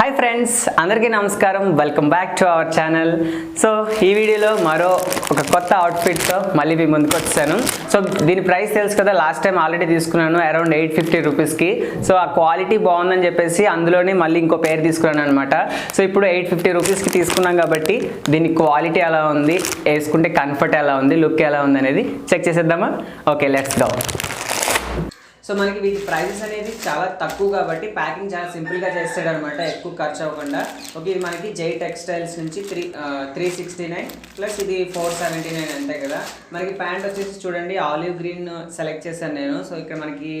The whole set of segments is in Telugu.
హాయ్ ఫ్రెండ్స్ అందరికీ నమస్కారం. Welcome back to our channel so ఈ వీడియోలో మరో ఒక కొత్త అవుట్ఫిట్తో మళ్ళీ మీ ముందుకు వచ్చాను. సో దీని ప్రైస్ తెలుసు కదా లాస్ట్ టైం ఆల్రెడీ తీసుకున్నాను అరౌండ్ ఎయిట్ ఫిఫ్టీ రూపీస్కి సో ఆ క్వాలిటీ బాగుందని చెప్పేసి అందులోనే మళ్ళీ ఇంకో పేరు తీసుకున్నాను అనమాట సో ఇప్పుడు ఎయిట్ ఫిఫ్టీ రూపీస్కి తీసుకున్నాం కాబట్టి దీని క్వాలిటీ ఎలా ఉంది వేసుకుంటే కంఫర్ట్ ఎలా ఉంది లుక్ ఎలా ఉంది అనేది చెక్ చేసేద్దామా? ఓకే లెట్స్ గో సో మనకి వీటి ప్రైజెస్ అనేది చాలా తక్కువ కాబట్టి ప్యాకింగ్ చాలా సింపుల్గా చేస్తాడు అనమాట ఎక్కువ ఖర్చు అవ్వకుండా. ఓకే ఇది మనకి జై టెక్స్టైల్స్ నుంచి three three sixty nine plus ఇది ఫోర్ సెవెంటీ నైన్ అంతే కదా. మనకి ప్యాంట్ వచ్చేసి చూడండి ఆలివ్ గ్రీన్ సెలెక్ట్ చేశాను నేను. సో ఇక్కడ మనకి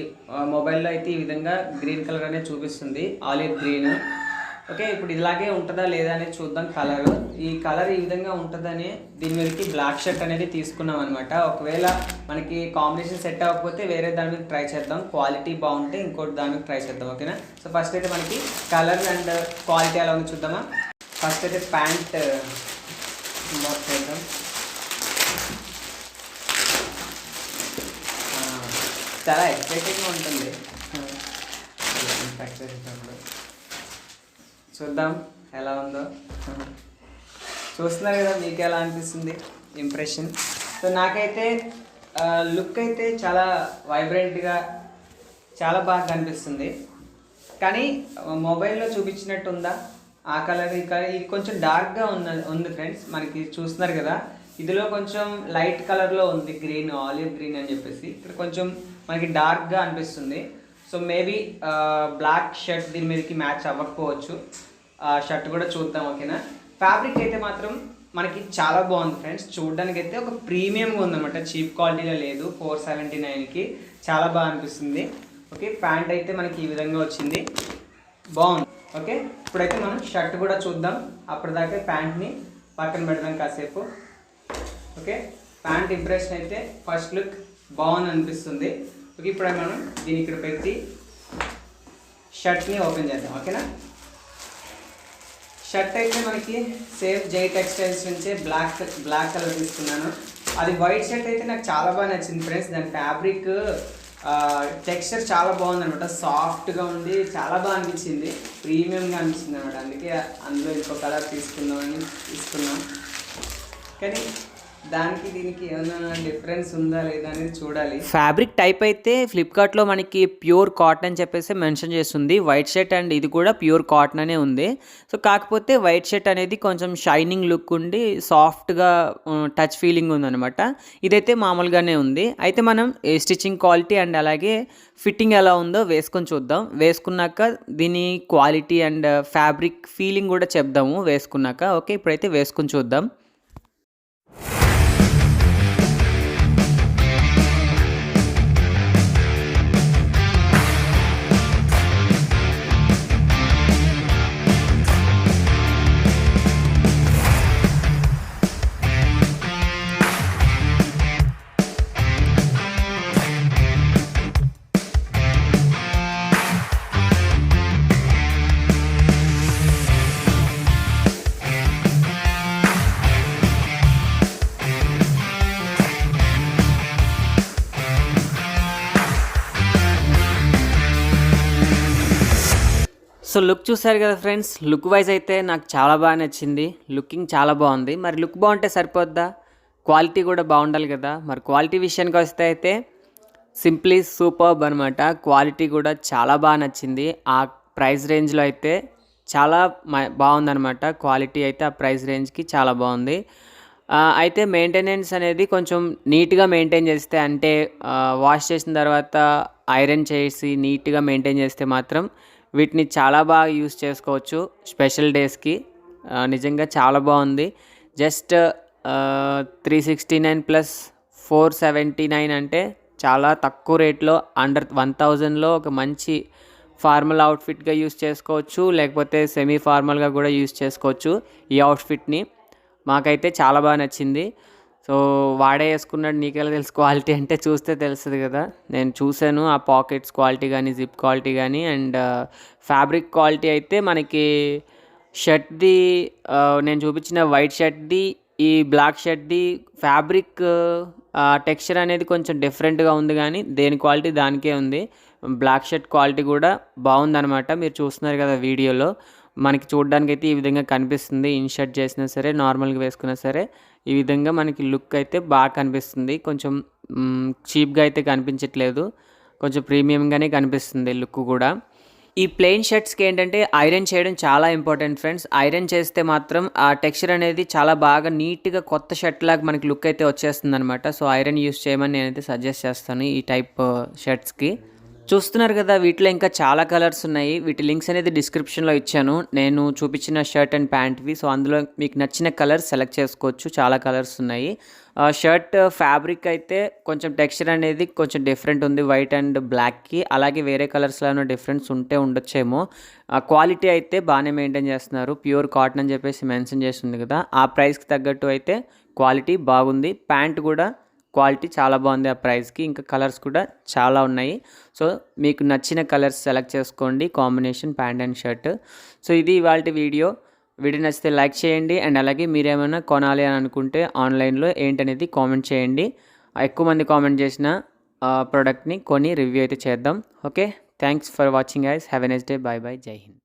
మొబైల్లో అయితే ఈ విధంగా గ్రీన్ కలర్ అనేది చూపిస్తుంది ఆలివ్ గ్రీన్. ఓకే ఇప్పుడు ఇలాగే ఉంటుందా లేదా అనేది చూద్దాం కలర్. ఈ కలర్ ఈ విధంగా ఉంటుందని దీని మీదకి బ్లాక్ షర్ట్ అనేది తీసుకున్నాం అనమాట ఒకవేళ మనకి కాంబినేషన్ సెట్ అవ్వకపోతే వేరే దాని మీద ట్రై చేద్దాం. క్వాలిటీ బాగుంటే ఇంకోటి దాని మీద ట్రై చేద్దాం ఓకేనా? సో ఫస్ట్ అయితే మనకి కలర్ అండ్ క్వాలిటీ ఎలా ఉంది చూద్దామా. ఫస్ట్ అయితే ప్యాంట్ బాక్స్ చేద్దాం. చాలా ఎక్సైటింగ్గా ఉంటుంది. ప్యాక్ చేసేటప్పుడు. చూద్దాం ఎలా ఉందో. చూస్తున్నారు కదా మీకు ఎలా అనిపిస్తుంది ఇంప్రెషన్ సో నాకైతే లుక్ అయితే చాలా వైబ్రెంట్గా చాలా బాగా కనిపిస్తుంది. కానీ మొబైల్లో చూపించినట్టు ఉందా ఆ కలర్ ఈ కలర్ ఇది కొంచెం డార్క్గా ఉన్న ఉంది ఫ్రెండ్స్ మనకి చూస్తున్నారు కదా ఇదిలో కొంచెం లైట్ కలర్లో ఉంది గ్రీన్ ఆలివ్ గ్రీన్ అని చెప్పేసి. ఇక్కడ కొంచెం మనకి డార్క్గా అనిపిస్తుంది. సో మేబీ బ్లాక్ షర్ట్ దీని మీదకి మ్యాచ్ అవ్వకపోవచ్చు. ఆ షర్ట్ కూడా చూద్దాం ఓకేనా ఫ్యాబ్రిక్ అయితే మాత్రం మనకి చాలా బాగుంది ఫ్రెండ్స్ చూడడానికి అయితే ఒక ప్రీమియంగా ఉందన్నమాట. చీప్ క్వాలిటీలో లేదు. ఫోర్ సెవెంటీ నైన్కి చాలా బాగా అనిపిస్తుంది. ఓకే ప్యాంట్ అయితే మనకి ఈ విధంగా వచ్చింది. బాగుంది. ఓకే ఇప్పుడైతే మనం షర్ట్ కూడా చూద్దాం. అప్పటిదాకా ప్యాంట్ని పక్కన పెడదాం కాసేపు. ఓకే ప్యాంట్ ఇంప్రెషన్ అయితే ఫస్ట్ లుక్ బాగుంది అనిపిస్తుంది ఓకే ఇప్పుడు మనం దీన్ని ఇక్కడ పెట్టి షర్ట్ని ఓపెన్ చేద్దాం ఓకేనా షర్ట్ అయితే మనకి సేఫ్ జై టెక్స్టైల్స్ నుంచే బ్లాక్ బ్లాక్ కలర్ తీసుకున్నాను. అది వైట్ షర్ట్ అయితే నాకు చాలా బాగా నచ్చింది ఫ్రెండ్స్ దాని ఫ్యాబ్రిక్ టెక్స్చర్ చాలా బాగుంది అనమాట సాఫ్ట్గా ఉంది చాలా బాగా అనిపించింది. ప్రీమియంగా అనిపించింది అనమాట అందుకే అందులో ఇంకో కలర్ తీసుకుందామని తీసుకున్నాం. కానీ దానికి దీనికి ఏమైనా డిఫరెన్స్ ఉందా లేదా అనేది చూడాలి. ఫ్యాబ్రిక్ టైప్ అయితే ఫ్లిప్కార్ట్లో మనకి ప్యూర్ కాటన్ అని చెప్పేసి మెన్షన్ చేస్తుంది. వైట్ షర్ట్ అండ్ ఇది కూడా ప్యూర్ కాటన్ అనే ఉంది. సో కాకపోతే వైట్ షర్ట్ అనేది కొంచెం షైనింగ్ లుక్ ఉండి సాఫ్ట్గా టచ్ ఫీలింగ్ ఉందన్నమాట. ఇదైతే మామూలుగానే ఉంది. అయితే మనం స్టిచ్చింగ్ క్వాలిటీ అండ్ అలాగే ఫిట్టింగ్ ఎలా ఉందో వేసుకొని చూద్దాం. వేసుకున్నాక దీని క్వాలిటీ అండ్ ఫ్యాబ్రిక్ ఫీలింగ్ కూడా చెప్దాము వేసుకున్నాక. ఓకే ఇప్పుడైతే వేసుకొని చూద్దాం. సో లుక్ చూసారు కదా ఫ్రెండ్స్ లుక్ వైజ్ అయితే నాకు చాలా బాగా నచ్చింది. లుకింగ్ చాలా బాగుంది. మరి లుక్ బాగుంటే సరిపోద్దా? క్వాలిటీ కూడా బాగుండాలి కదా. మరి క్వాలిటీ విషయానికి వస్తే అయితే సింప్లీ సూపర్బ్ అనమాట క్వాలిటీ కూడా చాలా బాగా నచ్చింది. ఆ ప్రైస్ రేంజ్లో అయితే చాలా బాగుందనమాట క్వాలిటీ అయితే ఆ ప్రైస్ రేంజ్కి చాలా బాగుంది. అయితే మెయింటెనెన్స్ అనేది కొంచెం నీట్గా మెయింటైన్ చేస్తే అంటే వాష్ చేసిన తర్వాత ఐరన్ చేసి నీట్గా మెయింటైన్ చేస్తే మాత్రం వీటిని చాలా బాగా యూస్ చేసుకోవచ్చు స్పెషల్ డేస్కి. నిజంగా చాలా బాగుంది. Just three sixty nine plus four seventy nine అంటే చాలా తక్కువ రేట్లో అండర్ వన్ థౌజండ్లో ఒక మంచి ఫార్మల్ అవుట్ఫిట్గా యూస్ చేసుకోవచ్చు లేకపోతే సెమీ ఫార్మల్గా కూడా యూస్ చేసుకోవచ్చు ఈ అవుట్ఫిట్ని. మాకైతే చాలా బాగా నచ్చింది. సో వాడే వేసుకున్నాడు నీకెలా తెలుసు క్వాలిటీ అంటే చూస్తే తెలుస్తుంది కదా. నేను చూశాను ఆ పాకెట్స్ క్వాలిటీ కానీ జిప్ క్వాలిటీ కానీ అండ్ ఫ్యాబ్రిక్ క్వాలిటీ అయితే మనకి షర్ట్ది నేను చూపించిన వైట్ షర్ట్ది ఈ బ్లాక్ షర్ట్ది ఫ్యాబ్రిక్ టెక్స్చర్ అనేది కొంచెం డిఫరెంట్గా ఉంది కానీ దేని క్వాలిటీ దానికే ఉంది. బ్లాక్ షర్ట్ క్వాలిటీ కూడా బాగుందన్నమాట. మీరు చూస్తున్నారు కదా వీడియోలో. మనకి చూడడానికి అయితే ఈ విధంగా కనిపిస్తుంది. ఇన్షర్ట్ చేసినా సరే నార్మల్గా వేసుకున్నా సరే ఈ విధంగా మనకి లుక్ అయితే బాగా కనిపిస్తుంది. కొంచెం చీప్గా అయితే కనిపించట్లేదు. కొంచెం ప్రీమియంగానే కనిపిస్తుంది లుక్ కూడా. ఈ ప్లెయిన్ షర్ట్స్కి ఏంటంటే ఐరన్ చేయడం చాలా ఇంపార్టెంట్ ఫ్రెండ్స్. ఐరన్ చేస్తే మాత్రం ఆ టెక్స్చర్ అనేది చాలా బాగా నీట్గా కొత్త షర్ట్ లాగా మనకి లుక్ అయితే వచ్చేస్తుంది అనమాట సో ఐరన్ యూస్ చేయమని నేనైతే సజెస్ట్ చేస్తాను ఈ టైప్ షర్ట్స్కి. చూస్తున్నారు కదా వీటిలో ఇంకా చాలా కలర్స్ ఉన్నాయి. వీటి లింక్స్ అనేది డిస్క్రిప్షన్లో ఇచ్చాను. నేను చూపించిన షర్ట్ అండ్ ప్యాంట్వి. సో అందులో మీకు నచ్చిన కలర్ సెలెక్ట్ చేసుకోవచ్చు. చాలా కలర్స్ ఉన్నాయి. ఆ షర్ట్ ఫ్యాబ్రిక్ అయితే కొంచెం టెక్స్చర్ అనేది కొంచెం డిఫరెంట్ ఉంది. వైట్ అండ్ బ్లాక్కి. అలాగే వేరే కలర్స్లోనూ డిఫరెన్స్ ఉంటే ఉండొచ్చేమో. ఆ క్వాలిటీ అయితే బాగానే మెయింటైన్ చేస్తున్నారు. ప్యూర్ కాటన్ అని చెప్పేసి మెన్షన్ చేసింది కదా. ఆ ప్రైస్కి తగ్గట్టు అయితే క్వాలిటీ బాగుంది. ప్యాంట్ కూడా క్వాలిటీ చాలా బాగుంది ఆ ప్రైస్కి. ఇంకా కలర్స్ కూడా చాలా ఉన్నాయి. సో మీకు నచ్చిన కలర్స్ సెలెక్ట్ చేసుకోండి. Combination pant and shirt. So ఇది ఇవాళ వీడియో. వీడియో నచ్చితే లైక్ చేయండి. అండ్ అలాగే మీరేమైనా కొనాలి అని అనుకుంటే ఆన్లైన్లో ఏంటనేది కామెంట్ చేయండి. ఎక్కువ మంది కామెంట్ చేసిన ప్రోడక్ట్ని కొని రివ్యూ అయితే చేద్దాం. Okay? Thanks for watching ice have a next day. Bye bye Jai Hind.